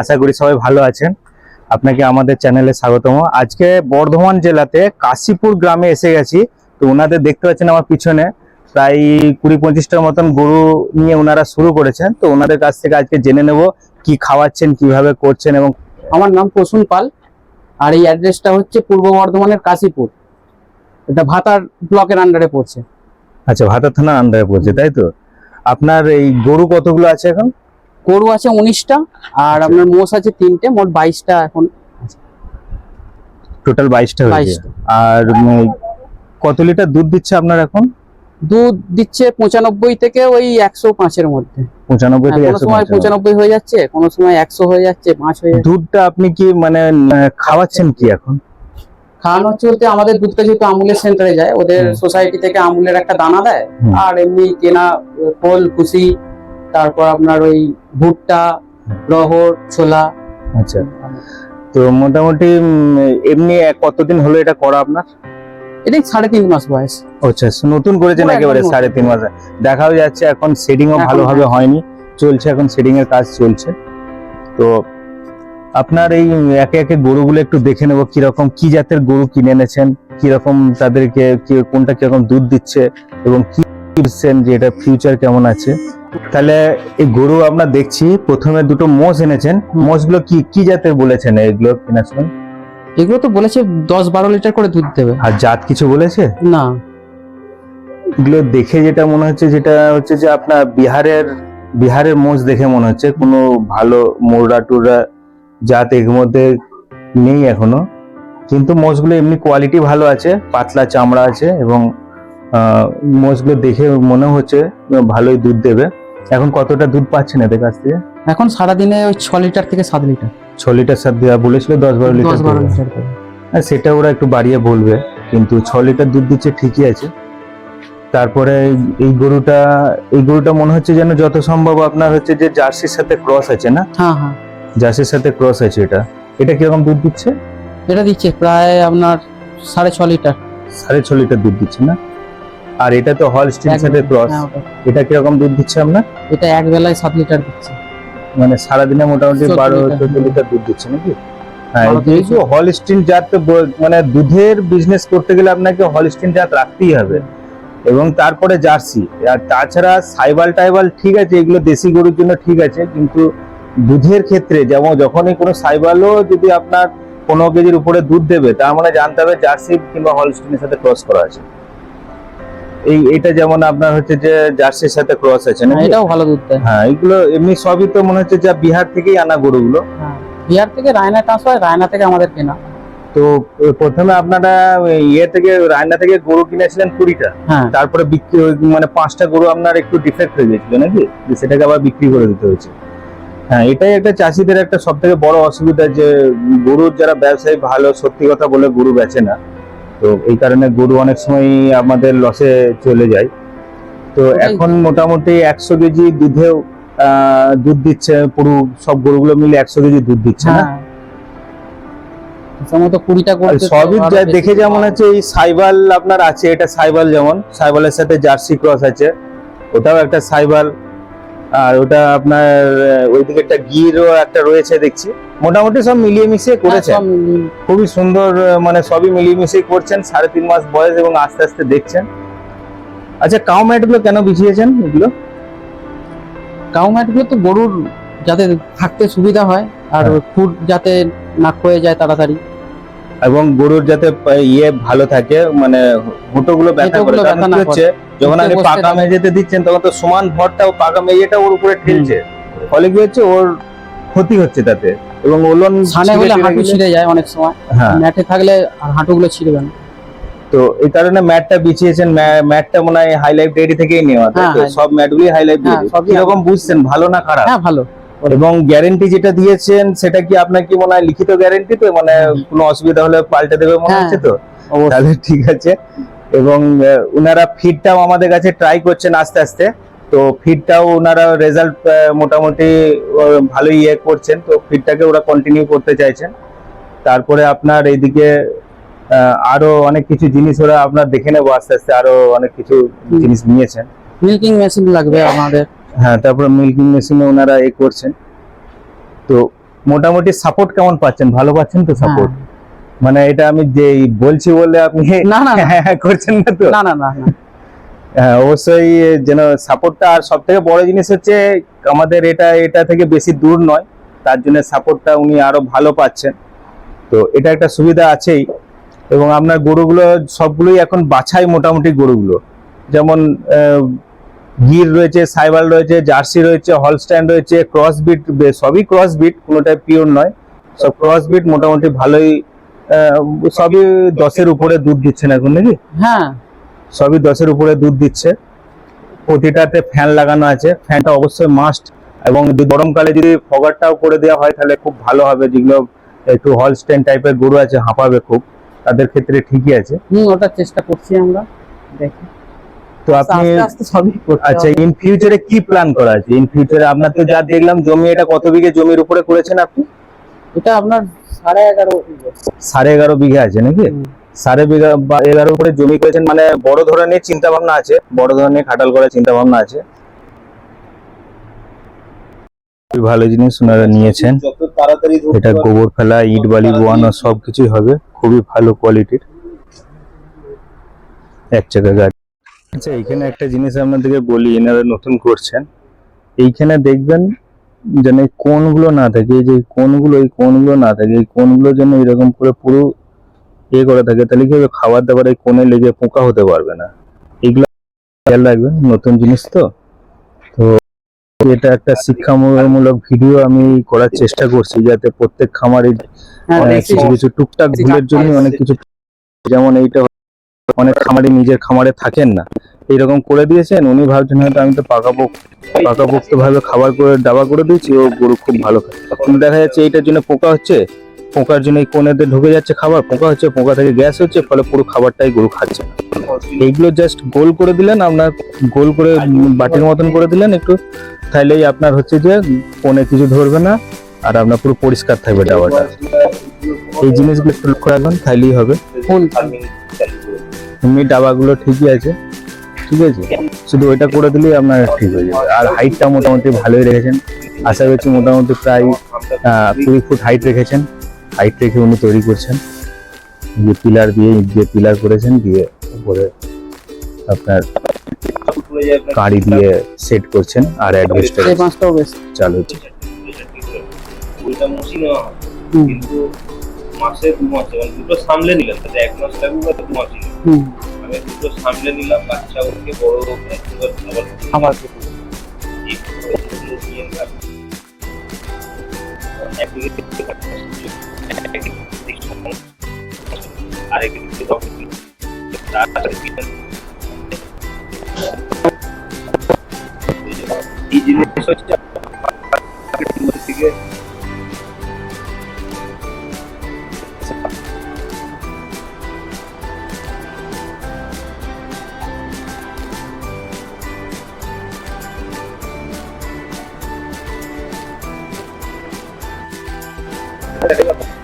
আশা করি সবাই ভালো আছেন। আপনাকে আমাদের চ্যানেলে স্বাগতম। আজকে বর্ধমান জেলাতে কাশীপুর গ্রামে এসে গেছি। তো ওনাদের দেখতে পাচ্ছেন আমার পিছনে প্রায় কুড়ি পঁচিশটার মতন গরু নিয়ে ওনারা শুরু করেছেন। তো ওনাদের কাছ থেকে আজকে জেনে নেব কি খাওয়াচ্ছেন কীভাবে করছেন এবং আমার নাম প্রসূন পাল আর এই অ্যাড্রেসটা হচ্ছে পূর্ব বর্ধমানের কাশীপুর। এটা ভাতার ব্লকের আন্ডারে পড়ছে। আচ্ছা ভাতার থানার আন্ডারে পড়ছে তাই তো? আপনার এই গরু কতগুলো আছে এখন? গরু আছে উনিশটা আর আচ্ছা। আপনার মোষ আছে তিনটে মোট বাইশটা এখন টোটাল বাইশটা হয়েছে আর কত লিটার দুধ দিচ্ছে আপনার এখন? দুধ দিচ্ছে পঁচানব্বই থেকে ওই একশো পাঁচের মধ্যে। পঁচানব্বই হ্যাঁ, থেকে কোনো সময় পঁচানব্বই হয়ে যাচ্ছে কোনো সময় একশো হয়ে যাচ্ছে পাঁচ হয়ে দুধটা আপনি কি মানে খাওয়াচ্ছেন কি এখন? খাওয়ানো হচ্ছে বলতে আমাদের দুধটা যেহেতু আমুলের সেন্টারে যায় ওদের সোসাইটি থেকে আমুলের একটা দানা দেয় আর এমনি কেনা খোল খুশি তারপর আপনার ওই ভুট্টা রহর ছোলা। আচ্ছা। তো মোটামুটি এমনি কতদিন হলো এটা করা আপনার? সাড়ে তিন মাস বয়স। আচ্ছা নতুন করেছেন একেবারে সাড়ে তিন মাসে। দেখাও যাচ্ছে এখন ভালোভাবে হ্যাঁ। হয়নি। চলছে এখন সেডিং এর কাজ চলছে। তো আপনার এই একে একে গরুগুলো একটু দেখে নেব কীরকম কি জাতের গরু কিনে এনেছেন কীরকম তাদেরকে কোনটা কীরকম দুধ দিচ্ছে এবং কি দিচ্ছেন যে এটা ফিউচার কেমন আছে। তাহলে এই গরু আমরা দেখছি প্রথমে দুটো মোষ এনেছেন। মোষগুলো কি কি জাতের বলেছেন এগুলো কেনার সময় এগুলো তো বলেছে দশ বারো লিটার করে দুধ দেবে। আর জাত কিছু বলেছে? না। এগুলো দেখে যেটা মনে হচ্ছে যেটা হচ্ছে যে আপনার বিহারের বিহারের মোষ দেখে মনে হচ্ছে কোনো ভালো মোড়া টুরা জাত এর মধ্যে নেই এখনও। কিন্তু মোষগুলো এমনি কোয়ালিটি ভালো আছে পাতলা চামড়া আছে এবং মোষগুলো দেখে মনে হচ্ছে ভালোই দুধ দেবে। এখন কতটা দুধ পাচ্ছেন এদের কাছ থেকে? এখন সারাদিনে ওই ছ লিটার থেকে সাত লিটার। ছ লিটার সাত দেওয়া বলেছিল দশ বারো লিটার দশ বারো দেবে। লিটার। হ্যাঁ সেটা ওরা একটু বাড়িয়ে বলবে কিন্তু ছ লিটার দুধ দিচ্ছে ঠিকই আছে। তারপরে এই- এই গরুটা এই গরুটা মনে হচ্ছে যেন যত সম্ভব আপনার হচ্ছে যে জার্সির সাথে ক্রস আছে না? হ্যাঁ হ্যাঁ। জার্সির সাথে ক্রস আছে এটা। এটা কীরকম দুধ দিচ্ছে? এটা দিচ্ছে প্রায় আপনার সাড়ে ছ লিটার। সাড়ে ছ লিটার দুধ দিচ্ছে না? আর এটা তো হল স্টিল এক- সাথে ক্রস। এটা কীরকম দুধ দিচ্ছে আপনার এটা এক বেলায় সাত লিটার দিচ্ছে। মানে সারাদিনে মোটামুটি চোদ্দ বারো লিটার। চোদ্দ লিটার দুধ দিচ্ছে নাকি? হ্যাঁ বারো থেকে যেহেতু হলস্টিন জাত মানে দুধের বিজনেস করতে গেলে আপনাকে হলস্টিন জাত রাখতেই হবে। এবং তারপরে জার্সি। আর তাছাড়া সাইবাল টাইবাল ঠিক আছে এগুলো দেশি গরুর জন্য ঠিক আছে কিন্তু দুধের ক্ষেত্রে যেমন যখনই কোনো সাইবালও যদি আপনার পনেরো কেজির উপরে দুধ দেবে তার মানে জানতে হবে জার্সি কিংবা হলস্টিনের সাথে ক্রস করা আছে। এই এটা যেমন আপনার হচ্ছে যে জার্সির সাথে ক্রস আছে হ্যাঁ, নাকি? এটাও ভালো দুধ দেয়। হ্যাঁ এগুলো এমনি সবই তো মনে হচ্ছে যা বিহার থেকেই আনা গরুগুলো। হ্যাঁ বিহার থেকে রায়না ট্রান্সফার রায়না থেকে আমাদের কেনা। তো প্রথমে আপনারা ইয়ে থেকে রান্না থেকে গরু কিনেছিলেন কুড়িটা। হ্যাঁ। তারপরে বিক্রি মানে পাঁচটা গরু আপনার একটু ডিফেক্ট হয়ে গেছিল নাকি? সেটাকে আবার বিক্রি করে দিতে হয়েছে। হ্যাঁ এটাই একটা চাষিদের একটা সব থেকে বড় অসুবিধা যে গরুর যারা ব্যবসায়ী ভালো সত্যি কথা বলে গরু বেচে না। তো এই কারণে গরু অনেক সময় আমাদের লসে চলে যায়। তো এখন মোটামুটি একশো কেজি দুধেও দুধ দিচ্ছে পুরো সব গরুগুলো মিলে একশো কেজি দুধ দিচ্ছে না? হ্যাঁ। সম্ভবত কুড়িটা সবই দেখে যেমন আছে এই সাইবাল আপনার আছে এটা সাইবাল যেমন সাইবালের সাথে জার্সি ক্রস আছে ওটাও একটা সাইবাল আর ওটা আপনার ওইদিকে একটা গিরও একটা রয়েছে দেখছি। মোটামুটি সব মিলিয়ে মিশিয়ে হ্যাঁ, করেছে। খুবই সুন্দর মানে সবই মিলিয়ে মিশিয়ে করছেন সাড়ে তিন মাস বয়স এবং আস্তে আস্তে দেখছেন। আচ্ছা কাউ ম্যাটগুলো কেন বিছিয়েছেন এগুলো? কাউ গুলো তো গরুর যাতে থাকতে সুবিধা হয় আর হ্যাঁ। ফুড যাতে না ক্ষয়ে যায় তাড়াতাড়ি। এবং গরুর যাতে ইয়ে ভালো থাকে মানে হুটো গুলো ব্যথা করে। কারণ হচ্ছে যখন আপনি পাকা। মেঝেতে দিচ্ছেন তখন তো সমান ভরটাও পাকা মেঝেটা ওর উপরে ঠেলছে। ফলে কি হচ্ছে ওর ক্ষতি হচ্ছে তাতে। এবং ওলন ছানে হলে হাঁটু গেলে- ছিঁড়ে যায় অনেক সময়। হ্যাঁ। ম্যাটে থাকলে আর হাঁটুগুলো ছিঁড়বে না। তো এই কারণে ম্যাটটা বিছিয়েছেন ম্যাটটা মনে হয় হাই লাইফ ডেয়ারি থেকেই নেওয়া। হ্যাঁ, তো? high- সব ম্যাটগুলি হাই লাইফ হ্যাঁ, ডেয়ারি কীরকম বুঝছেন ভালো না খারাপ? হ্যাঁ ভালো। এবং গ্যারেন্টি যেটা দিয়েছেন সেটা কি আপনার কি মনে হয় লিখিত গ্যারেন্টি তো? মানে কোনো অসুবিধা হলে পাল্টে দেবে মনে হ্যাঁ, হচ্ছে তো? তাহলে ঠিক আছে। এবং ওনারা ফিডটাও আমাদের কাছে ট্রাই করছেন আস্তে আস্তে। তো ফিডটাও ওনারা রেজাল্ট মোটামুটি ভালোই ইয়ে করছেন। তো ফিডটাকে ওরা কন্টিনিউ করতে চাইছেন। তারপরে আপনার এইদিকে আরও অনেক কিছু জিনিস ওরা আপনার দেখে নেব আস্তে আস্তে। আরও অনেক কিছু জিনিস নিয়েছেন। মিল্কিং মেশিন লাগবে আমাদের। হ্যাঁ তারপরে মিল্কিং মেশিনে ওনারা এ করছেন। তো মোটামুটি সাপোর্ট কেমন পাচ্ছেন? ভালো পাচ্ছেন তো সাপোর্ট মানে এটা আমি যে বলছি বলে আপনি হ্যাঁ। না, না, না। হ্যাঁ, করছেন না তো? না না না হ্যাঁ অবশ্যই যেন সাপোর্টটা আর সব থেকে বড় জিনিস হচ্ছে আমাদের এটা এটা থেকে বেশি দূর নয়। তার জন্য সাপোর্টটা উনি আরও ভালো পাচ্ছেন। তো এটা একটা সুবিধা আছেই। এবং আপনার গরুগুলো সবগুলোই এখন বাছাই মোটামুটি গরুগুলো। যেমন আহ, গির রয়েছে সাইবাল রয়েছে জার্সি রয়েছে হলস্ট্যান্ড রয়েছে ক্রস বিট সবই ক্রস বিট কোনোটাই পিওর নয়। সব ক্রস বিট মোটামুটি ভালোই সবই দশের উপরে দুধ দিচ্ছেন এখন নাকি? হ্যাঁ। সবই দশের উপরে দুধ দিচ্ছে। প্রতিটাতে ফ্যান লাগানো আছে। ফ্যানটা অবশ্যই মাস্ট এবং যদি গরমকালে যদি ফগারটাও করে দেওয়া হয় তাহলে খুব ভালো হবে। যেগুলো একটু হলস্টেন টাইপের গরু আছে হাঁপাবে খুব। তাদের ক্ষেত্রে ঠিকই আছে। হুম ওটা চেষ্টা করছি আমরা। দেখি। তো আপনি আচ্ছা ইন ফিউচারে কি প্ল্যান করা আছে? ইন ফিউচারে আপনার তো যা দেখলাম জমি এটা কত বিঘে জমির উপরে করেছেন আপনি? এটা আপনার সাড়ে এগারো সাড়ে এগারো বিঘা আছে নাকি? সাড়ে বিঘা বা এগারো উপরে জমি করেছেন মানে বড় ধরনের চিন্তা ভাবনা আছে বড় ধরনের খাটাল করার চিন্তা ভাবনা আছে। খুবই ভালো জিনিস ওনারা নিয়েছেন। এটা গোবর ফেলা ইট বালি বোয়ানো সব কিছুই হবে। খুবই ভালো কোয়ালিটির এক চাকা গাড়ি। আচ্ছা এখানে একটা জিনিস আপনাদেরকে বলি এনারা নতুন করছেন। এইখানে দেখবেন যেন এই কোনগুলো না থাকে এই যে কোনগুলো এই কোনগুলো না থাকে এই কোনগুলো যেন এরকম করে পুরো ইয়ে করে থাকে তাহলে কি হবে? খাবার দাবার এই কোণে লেগে পোকা হতে পারবে না। এগুলো খেয়াল রাখবেন নতুন জিনিস তো। তো এটা একটা শিক্ষামূলক ভিডিও আমি করার চেষ্টা করছি যাতে প্রত্যেক খামারে হ্যাঁ অনেক কিছু কিছু টুকটাক ভুলের জন্য অনেক কিছু যেমন এইটা অনেক খামারি নিজের খামারে থাকেন না। এইরকম করে দিয়েছেন, উনি ভাবছেন হয়তো আমি তো পাকাপোক্ত পাকাপোক্ত ভাবে খাবার করে দাবা করে দিয়েছি, ও গরু খুব ভালো খায়। কিন্তু দেখা যাচ্ছে এইটার জন্য পোকা হচ্ছে, পোকার জন্য এই কোণেতে ঢুকে যাচ্ছে খাবার, পোকা হচ্ছে, পোকা থেকে গ্যাস হচ্ছে, ফলে পুরো খাবারটাই গরু খাচ্ছে। এইগুলো জাস্ট গোল করে দিলেন, আপনার গোল করে, বাটির মতন করে দিলেন একটু তাহলেই আপনার হচ্ছে যে কোণে কিছু ধরবে না, আর আপনার পুরো পরিষ্কার থাকবে ডাবাটা এই জিনিসগুলো একটু লক্ষ্য রাখবেন তাহলেই হবে। এমনি ডাবাগুলো ঠিকই আছে ঠিক আছে? শুধু ওইটা করে দিলেই আপনার ঠিক হয়ে যাবে। আর হাইটটা মোটামুটি ভালোই রেখেছেন। আশা করছি মোটামুটি প্রায় কুড়ি ফুট হাইট রেখেছেন। হাইট রেখে উনি তৈরি করছেন। যে পিলার দিয়ে ইট দিয়ে পিলার করেছেন দিয়ে উপরে আপনার কাঁড়ি দিয়ে সেট করছেন আর অ্যাডভেস্টার এই পাঁচটাও বেশ চালু হচ্ছে। কিন্তু মাসে দু মাসে মানে দুটো সামলে এক মাস লাগুক আর দু মাসই আমি দুটো সামলে নিলাম বাচ্চা ওকে বড় থেকে তাড়াতাড়ি এই জিনিস হচ্ছে থেকে Gracias.